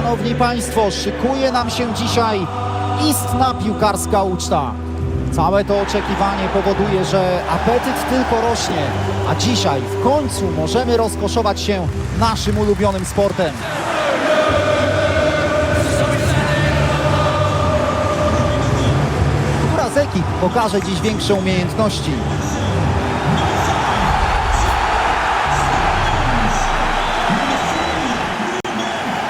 Szanowni Państwo, szykuje nam się dzisiaj istna piłkarska uczta. Całe to oczekiwanie powoduje, że apetyt tylko rośnie, a dzisiaj w końcu możemy rozkoszować się naszym ulubionym sportem. Która z ekip pokaże dziś większe umiejętności?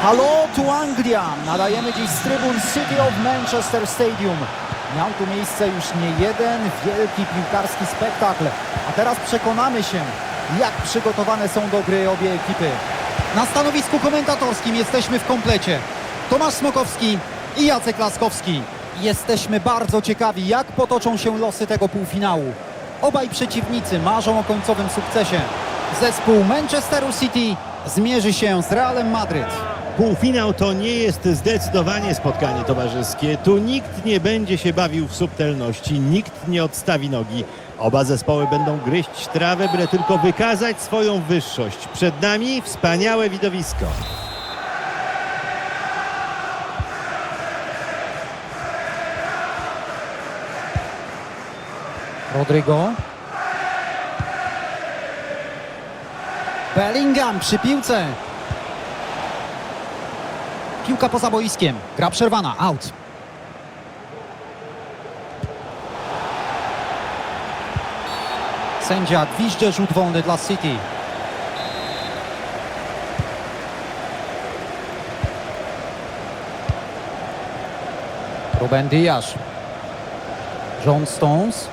Halo, tu Anglia! Nadajemy dziś z trybun City of Manchester Stadium. Miał tu miejsce już nie jeden wielki piłkarski spektakl, a teraz przekonamy się, jak przygotowane są do gry obie ekipy. Na stanowisku komentatorskim jesteśmy w komplecie. Tomasz Smokowski i Jacek Laskowski. Jesteśmy bardzo ciekawi, jak potoczą się losy tego półfinału. Obaj przeciwnicy marzą o końcowym sukcesie. Zespół Manchesteru City zmierzy się z Realem Madryt. Półfinał to nie jest zdecydowanie spotkanie towarzyskie. Tu nikt nie będzie się bawił w subtelności, nikt nie odstawi nogi. Oba zespoły będą gryźć trawę, byle tylko wykazać swoją wyższość. Przed nami wspaniałe widowisko. Rodrygo. Bellingham przy piłce. Piłka poza boiskiem. Gra przerwana. Out. Sędzia gwizdże rzut wolny dla City. Ruben Diaz. John Stones.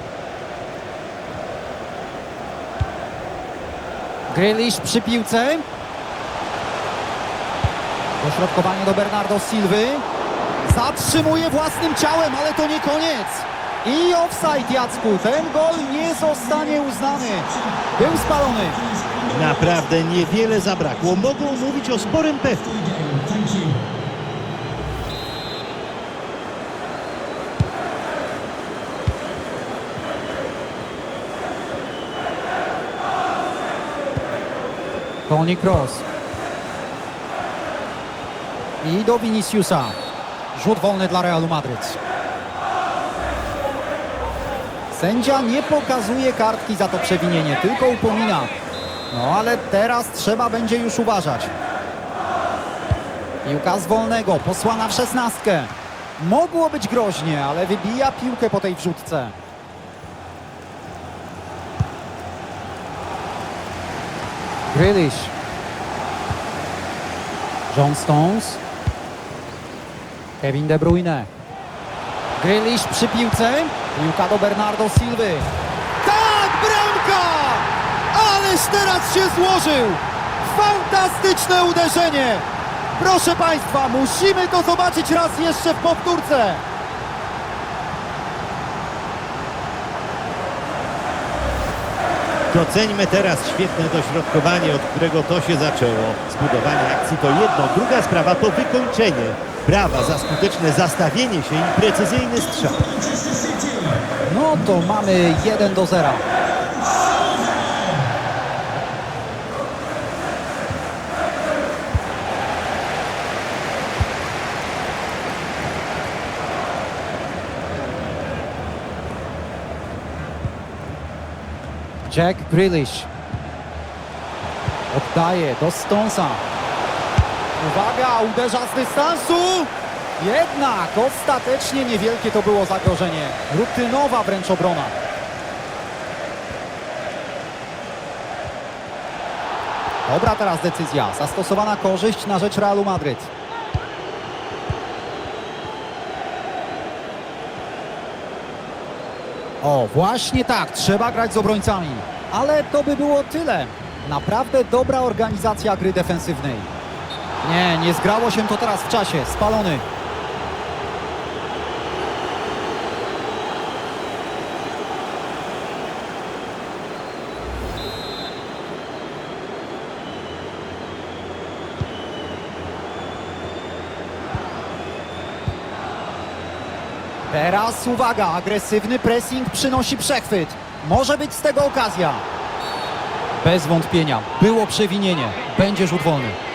Grealish przy piłce. Dośrodkowanie do Bernardo Silwy. Zatrzymuje własnym ciałem, ale to nie koniec. I offside Jacku. Ten gol nie zostanie uznany. Był spalony. Naprawdę niewiele zabrakło. Mogą mówić o sporym pechu. Toni Kroos. I do Viniciusa. Rzut wolny dla Realu Madryt. Sędzia nie pokazuje kartki za to przewinienie, tylko upomina. No ale teraz trzeba będzie już uważać. Piłka z wolnego, posłana w szesnastkę. Mogło być groźnie, ale wybija piłkę po tej wrzutce. Grealish. John Stones. Kevin De Bruyne. Grealish przy piłce. Piłka do Bernardo Silwy. Tak, bramka! Ależ teraz się złożył! Fantastyczne uderzenie! Proszę Państwa, musimy to zobaczyć raz jeszcze w powtórce. Doceńmy teraz świetne dośrodkowanie, od którego to się zaczęło. Zbudowanie akcji to jedno, druga sprawa to wykończenie. Brawa za skuteczne zastawienie się i precyzyjny strzał. No to mamy 1 do 0. Jack Grealish oddaje do Stonesa. Uwaga, uderza z dystansu. Jednak ostatecznie niewielkie to było zagrożenie. Rutynowa wręcz obrona. Dobra teraz decyzja. Zastosowana korzyść na rzecz Realu Madryt. O, właśnie tak. Trzeba grać z obrońcami. Ale to by było tyle. Naprawdę dobra organizacja gry defensywnej. Nie, nie zgrało się to teraz w czasie. Spalony. Teraz uwaga, agresywny pressing przynosi przechwyt. Może być z tego okazja. Bez wątpienia, było przewinienie. Będzie rzut wolny.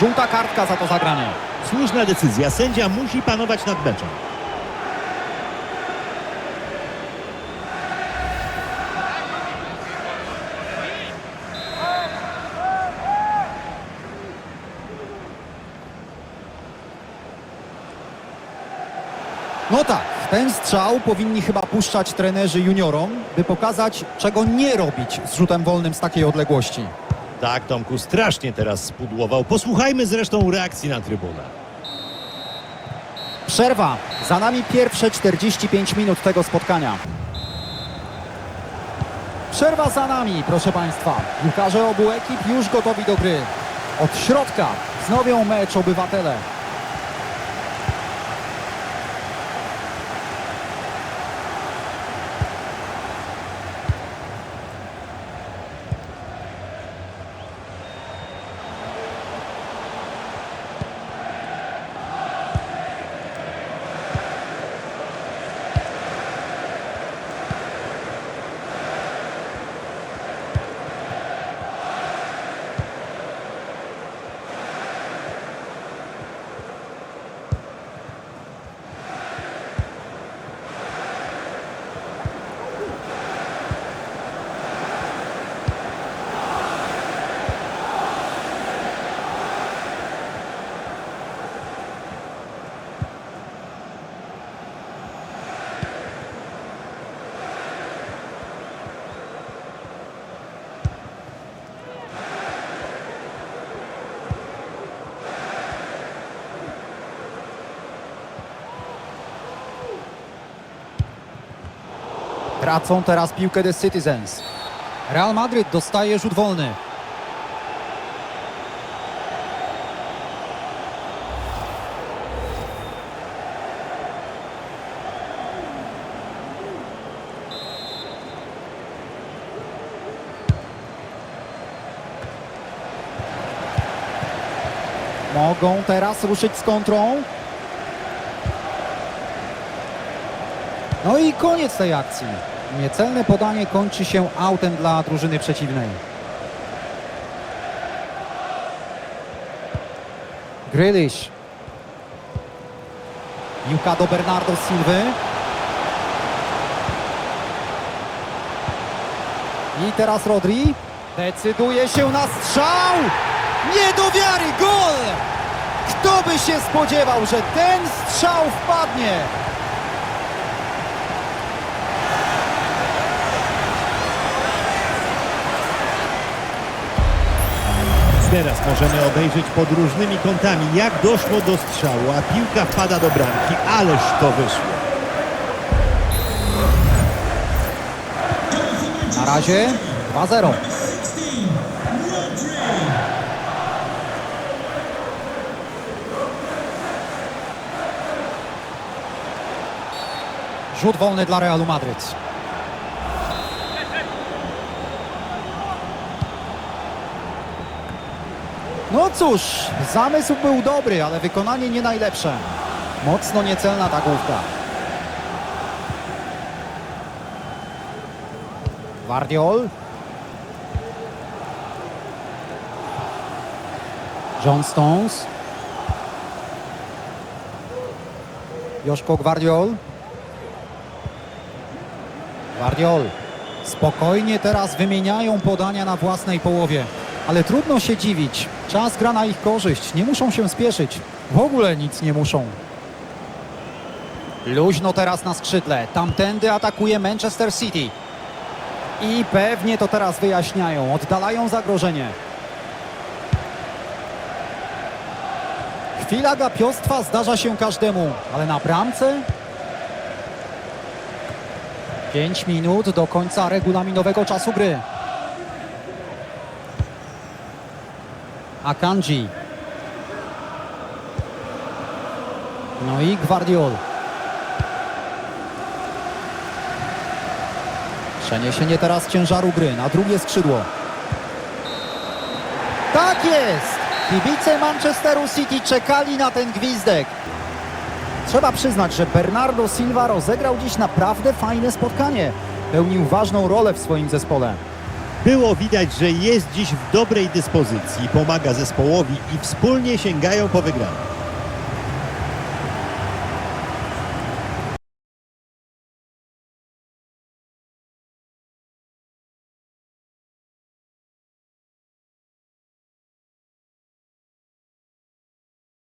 Żółta kartka za to zagranie. Słuszna decyzja. Sędzia musi panować nad meczem. No tak, ten strzał powinni chyba puszczać trenerzy juniorom, by pokazać, czego nie robić z rzutem wolnym z takiej odległości. Tak, Tomku, strasznie teraz spudłował. Posłuchajmy zresztą reakcji na trybunach. Przerwa. Za nami pierwsze 45 minut tego spotkania. Przerwa za nami, proszę Państwa. Piłkarze obu ekip już gotowi do gry. Od środka wznowią mecz obywatele. Tracą teraz piłkę The Citizens. Real Madryt dostaje rzut wolny. Mogą teraz ruszyć z kontrą. No i koniec tej akcji. Niecelne podanie kończy się autem dla drużyny przeciwnej. Grealish. Piłka do Bernardo Silwy. I teraz Rodri. Decyduje się na strzał! Nie do wiary! Gol! Kto by się spodziewał, że ten strzał wpadnie? Teraz możemy obejrzeć pod różnymi kątami, jak doszło do strzału, a piłka wpada do bramki. Ależ to wyszło. Na razie 2-0. Rzut wolny dla Realu Madryt. No cóż, zamysł był dobry, ale wykonanie nie najlepsze. Mocno niecelna ta główka. Guardiol. John Stones. Joszko Gwardiol. Gwardiol. Spokojnie teraz wymieniają podania na własnej połowie. Ale trudno się dziwić. Czas gra na ich korzyść. Nie muszą się spieszyć. W ogóle nic nie muszą. Luźno teraz na skrzydle. Tamtędy atakuje Manchester City. I pewnie to teraz wyjaśniają. Oddalają zagrożenie. Chwila gapiostwa zdarza się każdemu, ale na bramce? 5 minut do końca regulaminowego czasu gry. Akanji. No i Gwardiol. Przeniesienie teraz ciężaru gry na drugie skrzydło. Tak jest! Kibice Manchesteru City czekali na ten gwizdek. Trzeba przyznać, że Bernardo Silva rozegrał dziś naprawdę fajne spotkanie. Pełnił ważną rolę w swoim zespole. Było widać, że jest dziś w dobrej dyspozycji, pomaga zespołowi i wspólnie sięgają po wygraną.